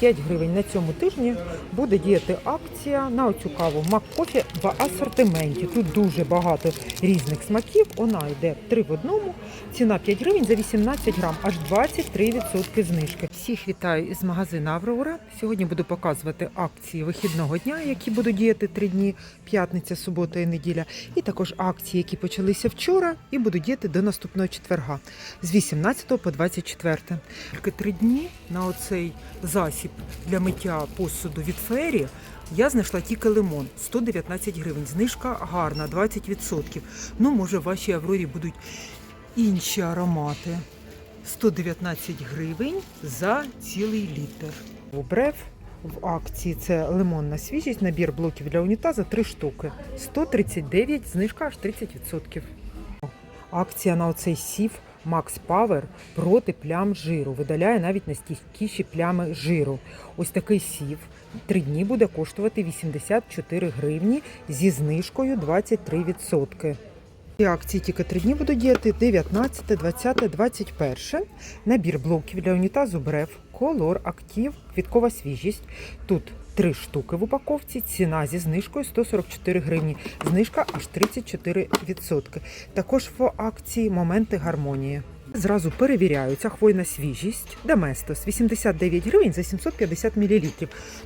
5 гривень. На цьому тижні буде діяти акція на оцю каву Маккофі в асортименті. Тут дуже багато різних смаків. Вона йде 3 в одному. Ціна 5 гривень за 18 грам, аж 23% знижки. Всіх вітаю із магазину Аврора. Сьогодні буду показувати акції вихідного дня, які будуть діяти 3 дні: п'ятниця, субота і неділя. І також акції, які почалися вчора і будуть діяти до наступного четверга з 18 по 24. Тільки три дні на оцей засіб для миття посуду від фері я знайшла тільки лимон 119 гривень. Знижка гарна, 20%. Ну, може, в вашій Аврорі будуть інші аромати. 119 гривень за цілий літр. Брев в акції це лимонна свіжість, набір блоків для унітаза 3 штуки. 139, знижка аж 30%. Акція на оцей сів Max Power проти плям жиру. Видаляє навіть найстійкіші плями жиру. Ось такий сів. Три дні буде коштувати 84 гривні зі знижкою 23%. Ці акції тільки три дні будуть діяти 19, 20, 21. Набір блоків для унітазу Брев, Колор, Актив, Квіткова свіжість. Тут три штуки в упаковці. Ціна зі знижкою 144 гривні. Знижка аж 34%. Також в акції моменти гармонії. Зразу перевіряються хвойна свіжість Доместос 89 гривень за 750 мл.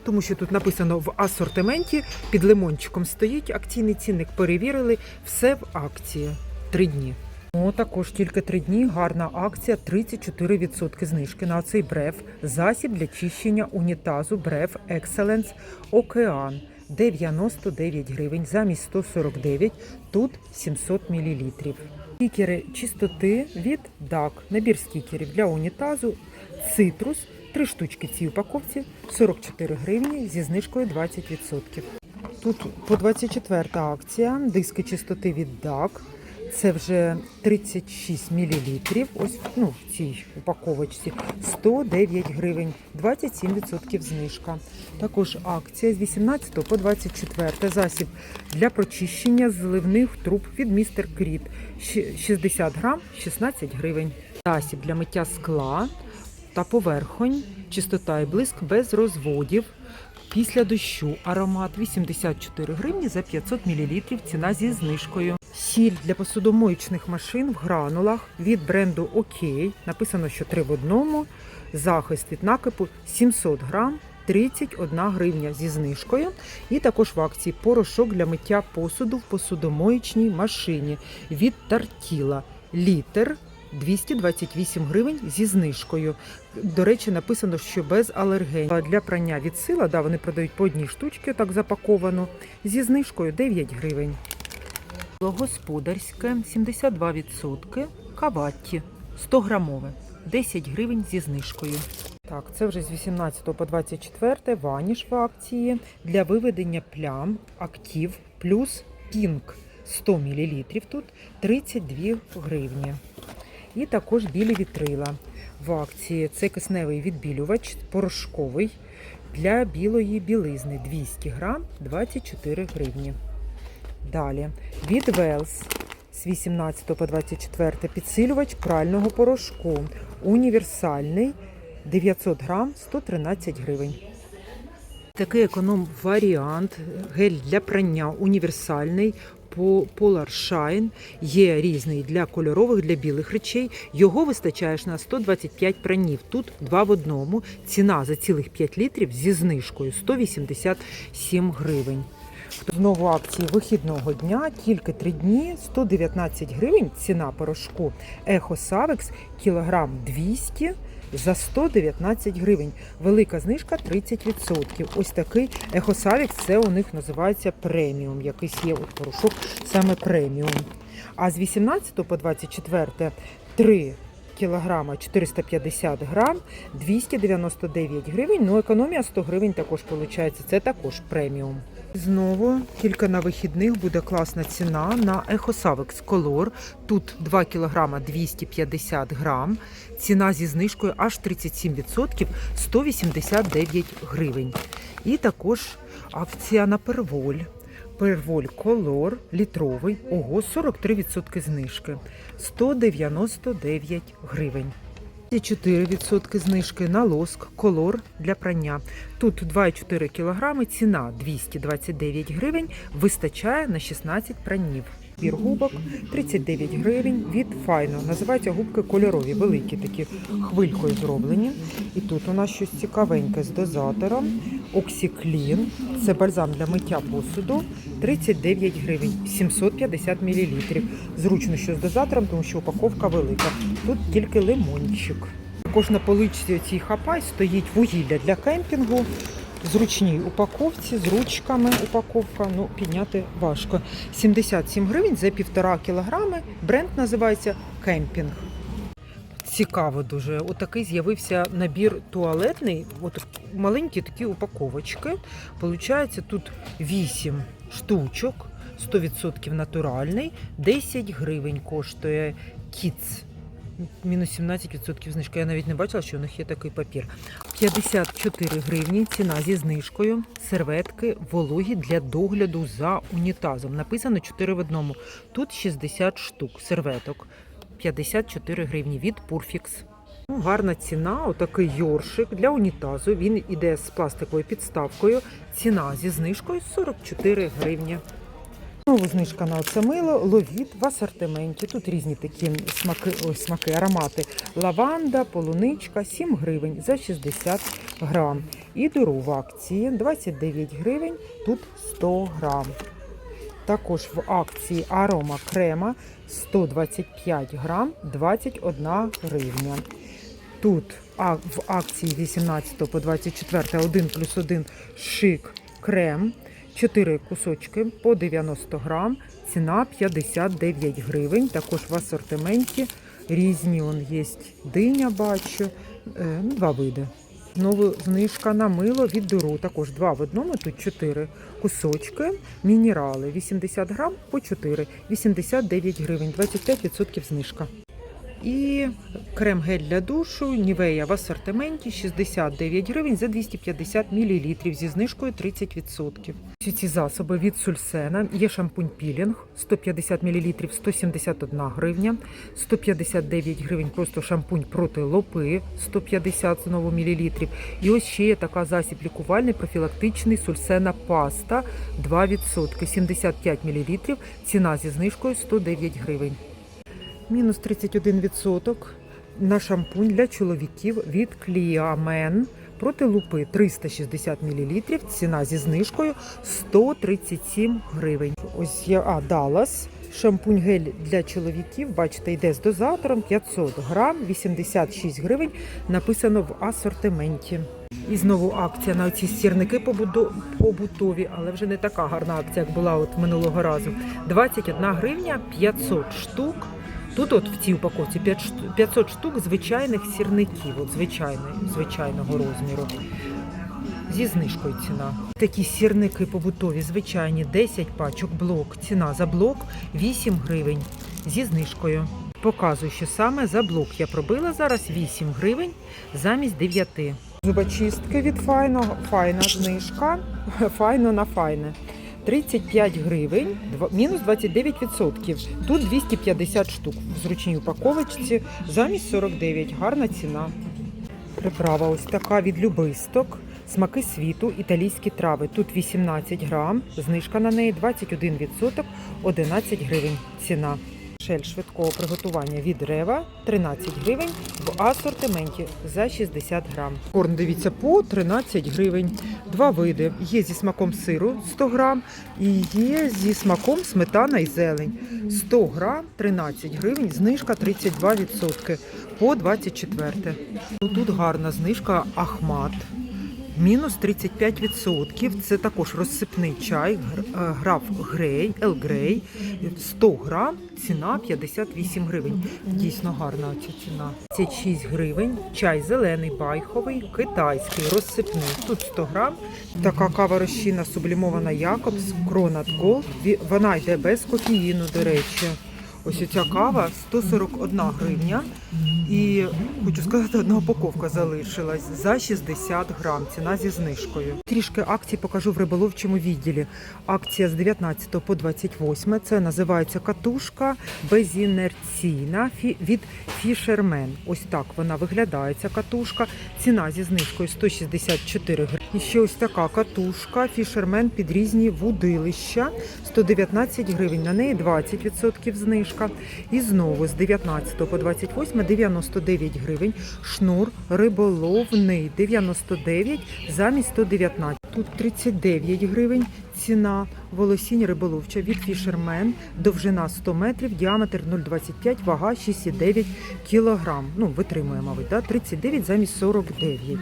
Тому що тут написано в асортименті під лимончиком стоїть акційний цінник. Перевірили все в акції. Три дні. О, також тільки три дні. Гарна акція 34% знижки на цей бреф. Засіб для чищення унітазу Бреф Excellence Океан. 99 гривень замість 149, тут 700 мл. Стікери чистоти від DAC. Набір стікерів для унітазу, цитрус, три штучки Ці упаковці, 44 гривні зі знижкою 20%. Тут по 24 акція, диски чистоти від DAC. Це вже 36 мл. Ось ну, в цій упаковочці 109 гривень, 27% знижка. Також акція з 18 по 24 засіб для прочищення зливних труб від містер Кріт. 60 грам, 16 гривень. Засіб для миття скла та поверхонь, чистота і блиск без розводів. Після дощу аромат 84 гривні за 500 мл. Ціна зі знижкою. Сіль для посудомоїчних машин в гранулах від бренду Окей. Написано, що 3 в одному. Захист від накипу 700 грам. 31 гривня зі знижкою. І також в акції порошок для миття посуду в посудомоїчній машині від Тартіла. Літр 228 гривень зі знижкою. До речі, написано, що без алергенів. Для прання від сила, да, вони продають по одній штучці, так запаковано, зі знижкою 9 гривень. Господарське 72%, каватті 100 грамове, 10 гривень зі знижкою. Так, це вже з 18 по 24 ваніш в акції для виведення плям актив плюс пінк 100 мл. Тут 32 гривні. І також білі вітрила в акції. Це кисневий відбілювач порошковий для білої білизни 200 грам 24 гривні. Далі від Велс з 18 по 24 підсилювач прального порошку. Універсальний 900 грам 113 гривень. Такий економ-варіант, гель для прання універсальний по Polar Shine. Є різний для кольорових, для білих речей. Його вистачає на 125 пранів. Тут два в одному. Ціна за цілих 5 літрів зі знижкою 187 гривень. Знову акції вихідного дня, тільки 3 дні, 119 гривень. Ціна порошку Ехо Савекс, кілограм 200 за 119 гривень. Велика знижка 30%. Ось такий Ехо Савекс, це у них називається преміум. Якийсь є от порошок саме преміум. А з 18 по 24 3 кілограма 450 грам 299 гривень. Ну, економія 100 гривень також виходить. Це також преміум. Знову тільки на вихідних буде класна ціна на Ехосавекс Колор. Тут 2 кг 250 грам. Ціна зі знижкою аж 37%, 189 гривень. І також акція на перволь. Перволь Колор літровий. Ого, 43% знижки. 199 гривень. І 4% знижки на лоск, колор для прання. Тут 2,4 кг, ціна 229 гривень, вистачає на 16 пранів. Пір губок 39 гривень від Файно. Називаються губки кольорові, великі такі хвилькою зроблені. І тут у нас щось цікавеньке з дозатором. Оксіклін. Це бальзам для миття посуду. 39 гривень, 750 мл. Зручно, що з дозатором, тому що упаковка велика. Тут тільки лимончик. Також на поличці цій хапай стоїть вугілля для кемпінгу. Зручній упаковці з ручками упаковка ну підняти важко. 77 гривень за півтора кілограми. Бренд називається Кемпінг. Цікаво дуже. Отакий з'явився набір туалетний. От маленькі такі упаковочки. Получається тут 8 штучок, 100% натуральний, 10 гривень коштує кіц. Мінус 17% знижка. Я навіть не бачила, що у них є такий папір. 54 гривні ціна зі знижкою. Серветки вологі для догляду за унітазом. Написано 4 в одному. Тут 60 штук серветок. 54 гривні від Purfix. Ну, Гарна ціна, отакий йоршик для унітазу. Він іде з пластиковою підставкою. Ціна зі знижкою 44 гривні. Знову знижка на оце мило, ловіт в асортименті. Тут різні такі смаки, ой, смаки, аромати. Лаванда, полуничка, 7 гривень за 60 грам. І дуру в акції 29 гривень, тут 100 грам. Також в акції арома крема 125 грам 21 гривня. Тут а, в акції 18 по 24 1 плюс 1 шик крем. 4 кусочки по 90 грам. Ціна 59 гривень. Також в асортименті різні он є диня, бачу. Е, ну, два види. Знову знижка на мило від дуру. Також два в одному, тут чотири кусочки. Мінерали 80 грам по 4, 89 гривень, 25% знижка. І крем-гель для душу Нівея в асортименті 69 гривень за 250 мл зі знижкою 30%. Всі ці засоби від Сульсена є шампунь пілінг 150 мл 171 гривня, 159 гривень просто шампунь проти лопи 150 знову мл. І ось ще є така засіб лікувальний профілактичний Сульсена паста 2%, 75 мл, ціна зі знижкою 109 гривень. Мінус 31% на шампунь для чоловіків від Кліамен проти лупи 360 мл. Ціна зі знижкою 137 гривень. Ось є а, Dallas. Шампунь гель для чоловіків, бачите, йде з дозатором 500 грам, 86 гривень. Написано в асортименті. І знову акція на ці сірники побутові, але вже не така гарна акція, як була от минулого разу. 21 гривня 500 штук. Тут от в цій упаковці 500 штук звичайних сірників, от звичайної, звичайного розміру. Зі знижкою ціна. Такі сірники побутові, звичайні, 10 пачок блок. Ціна за блок 8 гривень. Зі знижкою. Показую, що саме за блок я пробила зараз 8 гривень замість 9. Зубочистки від файно, файна знижка. Файно на файне. 35 гривень, мінус 29%. Тут 250 штук в зручній упаковочці, замість 49. Гарна ціна. Приправа ось така від любисток. Смаки світу, італійські трави. Тут 18 грам, знижка на неї 21%, 11 гривень ціна. Шель швидкого приготування від Рева 13 гривень в асортименті за 60 грам. Корм, дивіться, по 13 гривень. Два види. Є зі смаком сиру 100 грам і є зі смаком сметана і зелень. 100 грам 13 гривень, знижка 32% по 24. Тут гарна знижка Ахмат. Мінус 35%. Це також розсипний чай, е, граф Грей, Ел Грей. 100 грам, ціна 58 гривень. Дійсно гарна ця ціна. Це 6 гривень. Чай зелений, байховий, китайський, розсипний. Тут 100 грам. Така кава розчинна сублімована Якобс, Кронат Голд. Вона йде без кофеїну, до речі. Ось ця кава 141 гривня. І хочу сказати, одна упаковка залишилась за 60 грам. Ціна зі знижкою. Трішки акцій покажу в риболовчому відділі. Акція з 19 по 28. Це називається катушка безінерційна від Fisherman. Ось так вона виглядає. Ця катушка. Ціна зі знижкою 164 гривні. І ще ось така катушка Fisherman під різні вудилища. 119 гривень. На неї 20% знижка. І знову з 19 по 28 99 гривень. Шнур риболовний 99 замість 119. Тут 39 гривень. Ціна волосінь риболовча від Fisherman. Довжина 100 метрів, діаметр 0,25, вага 6,9 кілограм. Ну, витримує, мабуть, да? 39 замість 49.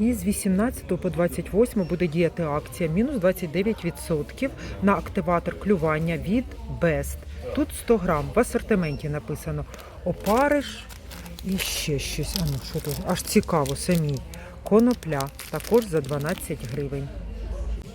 І з 18 по 28 буде діяти акція мінус 29% на активатор клювання від Best. Тут 100 грам. В асортименті написано опариш і ще щось. А ну що тут? Аж цікаво самій. Конопля також за 12 гривень.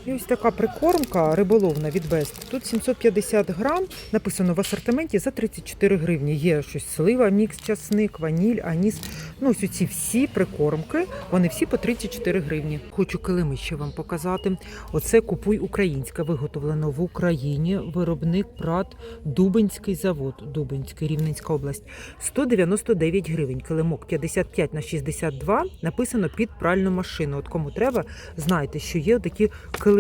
І ось така прикормка риболовна від Best. Тут 750 грам, написано в асортименті за 34 гривні. Є щось слива, мікс, часник, ваніль, аніс. Ну, ось ці всі прикормки, вони всі по 34 гривні. Хочу килими ще вам показати. Оце купуй українське, виготовлено в Україні. Виробник Прат Дубинський завод, Дубинський, Рівненська область. 199 гривень. Килимок 55 на 62. Написано під пральну машину. От кому треба, знайте, що є такі килими.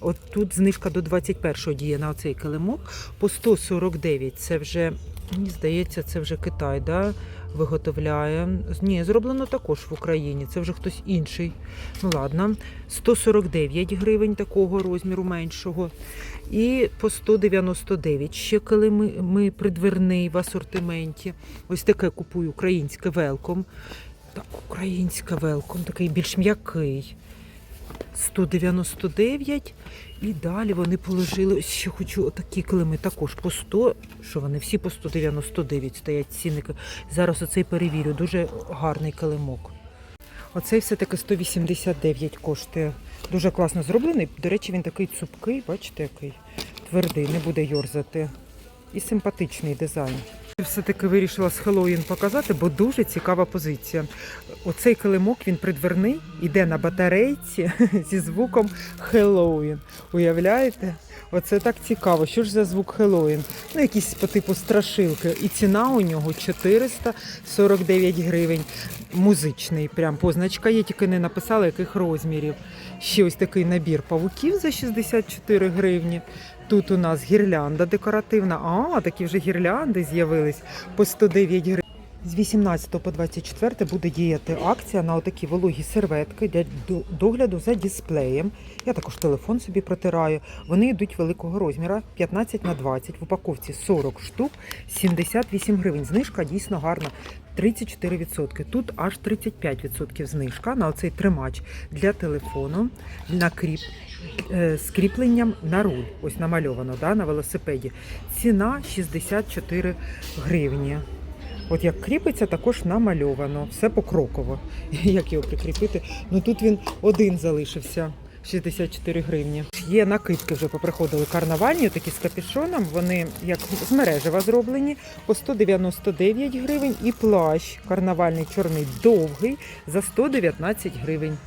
От тут знижка до 21-го діє на оцей килимок. По 149 це вже, мені здається, це вже Китай, да? Виготовляє. Ні, зроблено також в Україні. Це вже хтось інший. Ну ладно. 149 гривень такого розміру меншого. І по 199 ще килими ми придверний в асортименті. Ось таке купую українське велком. Так, українське велком, такий більш м'який. 199. І далі вони положили. Ще хочу отакі килими також по 100, що вони всі по 199 стоять цінники. Зараз оцей перевірю. Дуже гарний килимок. Оцей все-таки 189 коштує. Дуже класно зроблений. До речі, він такий цупкий, бачите, який твердий, не буде йорзати. І симпатичний дизайн. Все-таки вирішила з Хеллоуін показати, бо дуже цікава позиція. Оцей килимок він придверний, іде на батарейці зі звуком Хеллоуін. Уявляєте? Оце так цікаво. Що ж за звук Хеллоуін? Ну, якісь по типу страшилки. І ціна у нього 449 гривень. Музичний, прям позначка є, тільки не написала, яких розмірів. Ще ось такий набір павуків за 64 гривні. Тут у нас гірлянда декоративна. А, такі вже гірлянди з'явились по 109 гривень. З 18 по 24 буде діяти акція на отакі вологі серветки для догляду за дисплеєм. Я також телефон собі протираю. Вони йдуть великого розміру 15 на 20. В упаковці 40 штук, 78 гривень. Знижка дійсно гарна. 34%. Тут аж 35% знижка на оцей тримач для телефону на кріп е, з кріпленням на руль. Ось намальовано да, на велосипеді. Ціна 64 гривні. От як кріпиться, також намальовано. Все покроково. Як його прикріпити? Ну тут він один залишився. 64 гривні. Є накидки вже поприходили карнавальні, такі з капюшоном. Вони як з мережева зроблені по 199 гривень. І плащ карнавальний чорний довгий за 119 гривень.